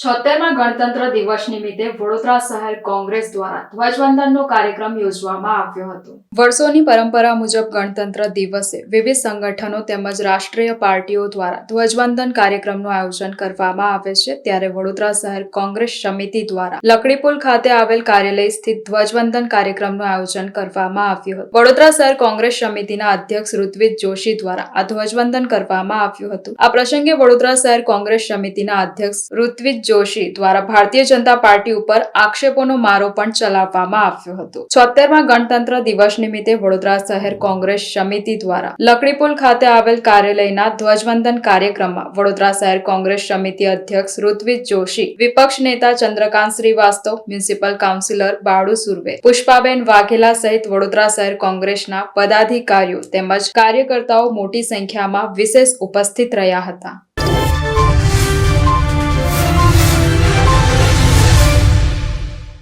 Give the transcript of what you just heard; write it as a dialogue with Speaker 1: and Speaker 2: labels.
Speaker 1: છોતેરમાં ગણતંત્ર દિવસ નિમિત્તે વડોદરા શહેર કોંગ્રેસ દ્વારા ધ્વજવંદનનો કાર્યક્રમ યોજવામાં આવ્યો હતો. વર્ષોની પરંપરા મુજબ ગણતંત્ર દિવસે વિવિધ સંગઠનો તેમજ રાષ્ટ્રીય પાર્ટીઓ દ્વારા ધ્વજવંદન કાર્યક્રમનું આયોજન કરવામાં આવે છે. ત્યારે વડોદરા શહેર કોંગ્રેસ સમિતિ દ્વારા લકડીપુલ ખાતે આવેલ કાર્યાલય સ્થિત ધ્વજવંદન કાર્યક્રમનું આયોજન કરવામાં આવ્યું હતું. વડોદરા શહેર કોંગ્રેસ સમિતિના અધ્યક્ષ ઋત્વિજ જોશી દ્વારા આ ધ્વજવંદન કરવામાં આવ્યું હતું. આ પ્રસંગે વડોદરા શહેર કોંગ્રેસ સમિતિના અધ્યક્ષ ઋત્વિજ જોશી દ્વારા ભારતીય જનતા પાર્ટી ઉપર આક્ષેપોનો મારો પણ ચલાવવામાં આવ્યો હતો. છોતેરમાં ગણતંત્ર દિવસ નિમિત્તે વડોદરા શહેર કોંગ્રેસ સમિતિ દ્વારા લકડીપુલ ખાતે આવેલ કાર્યાલયના ધ્વજવંદન કાર્યક્રમમાં વડોદરા શહેર કોંગ્રેસ સમિતિ અધ્યક્ષ ઋત્વિજ જોશી, વિપક્ષ નેતા ચંદ્રકાંત શ્રીવાસ્તવ, મ્યુનિસિપલ કાઉન્સિલર બાળુ સુરવે, પુષ્પાબેન વાઘેલા સહિત વડોદરા શહેર કોંગ્રેસના પદાધિકારીઓ તેમજ કાર્યકર્તાઓ મોટી સંખ્યામાં વિશેષ ઉપસ્થિત રહ્યા હતા.